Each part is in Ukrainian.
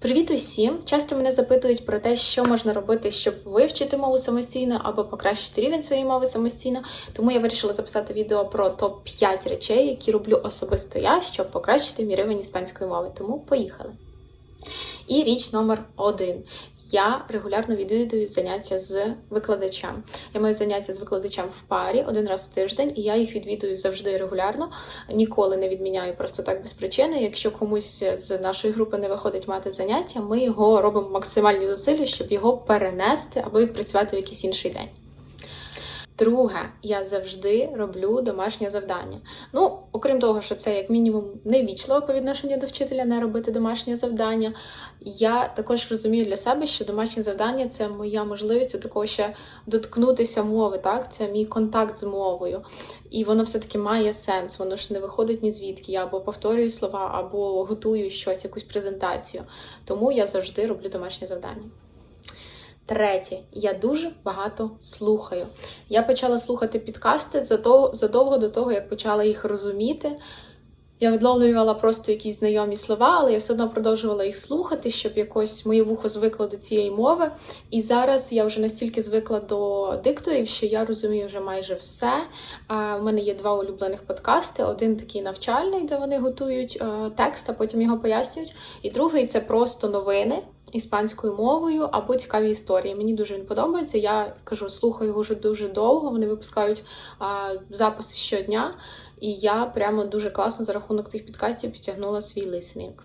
Привіт усім! Часто мене запитують про те, що можна робити, щоб вивчити мову самостійно або покращити рівень своєї мови самостійно. Тому я вирішила записати відео про топ 5 речей, які роблю особисто я, щоб покращити мій рівень іспанської мови. Тому поїхали. І річ номер один. Я регулярно відвідую заняття з викладачем. Я маю заняття з викладачем в парі один раз в тиждень, і я їх відвідую завжди регулярно. Ніколи не відміняю просто так без причини. Якщо комусь з нашої групи не виходить мати заняття, ми його робимо максимальні зусилля, щоб його перенести або відпрацювати в якийсь інший день. Друге, я завжди роблю домашнє завдання. Ну, окрім того, що це як мінімум невічливо по відношенню до вчителя не робити домашнє завдання. Я також розумію для себе, що домашнє завдання це моя можливість такого ще доткнутися мови. Так, це мій контакт з мовою, і воно все таки має сенс. Воно ж не виходить ні звідки. Я або повторюю слова, або готую щось, якусь презентацію. Тому я завжди роблю домашнє завдання. Третє, я дуже багато слухаю. Я почала слухати підкасти задовго до того, як почала їх розуміти. Я відловлювала просто якісь знайомі слова, але я все одно продовжувала їх слухати, щоб якось моє вухо звикло до цієї мови. І зараз я вже настільки звикла до дикторів, що я розумію вже майже все. У мене є два улюблених подкасти: один такий навчальний, де вони готують текст, а потім його пояснюють. І другий це просто новини. Іспанською мовою або цікаві історії. Мені дуже він подобається. Я кажу, слухаю його вже дуже довго. Вони випускають а, записи щодня, і я прямо дуже класно за рахунок цих підкастів підтягнула свій лисенінг.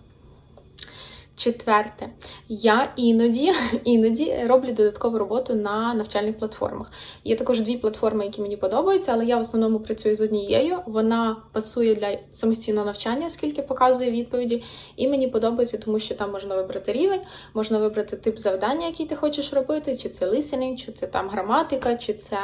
Четверте, я іноді іноді роблю додаткову роботу на навчальних платформах. Є також дві платформи, які мені подобаються, але я в основному працюю з однією. Вона пасує для самостійного навчання, оскільки показує відповіді. І мені подобається, тому що там можна вибрати рівень, можна вибрати тип завдання, який ти хочеш робити, чи це listening, чи це там граматика, чи це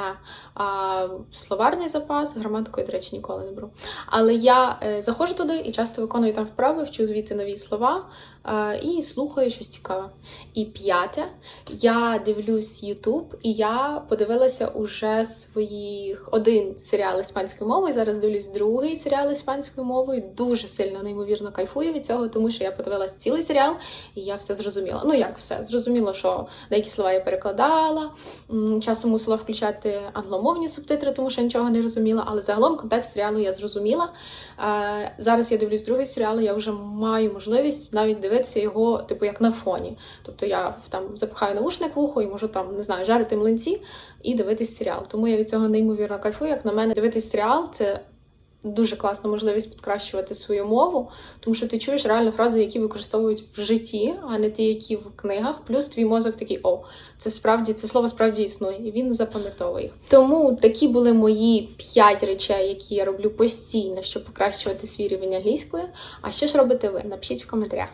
а, словарний запас. Граматикою, до речі, ніколи не беру. Але я е, заходжу туди і часто виконую там вправи, вчу звідти нові слова. Е, і слухаю щось цікаве. І п'яте, я дивлюсь Ютуб, і я подивилася уже своїх один серіал іспанською мовою. Зараз дивлюсь другий серіал іспанською мовою. Дуже сильно, неймовірно кайфую від цього, тому що я подивилась цілий серіал, і я все зрозуміла. Ну як все? Зрозуміло, що деякі слова я перекладала. Часом мусила включати англомовні субтитри, тому що нічого не розуміла. Але загалом контекст серіалу я зрозуміла. Е, зараз я дивлюсь другий серіал, я вже маю можливість навіть дивитися його, типу, як на фоні. Тобто я там запихаю наушник в ухо і можу там, не знаю, жарити млинці і дивитись серіал. Тому я від цього неймовірно кайфую. Як на мене, дивитись серіал це. Дуже класна можливість підкращувати свою мову, тому що ти чуєш реально фрази, які використовують в житті, а не ті, які в книгах. Плюс твій мозок такий: о, це справді це слово справді існує, і він запам'ятовує їх. Тому такі були мої п'ять речей, які я роблю постійно, щоб покращувати свій рівень англійської. А що ж робите ви? Напишіть в коментарях.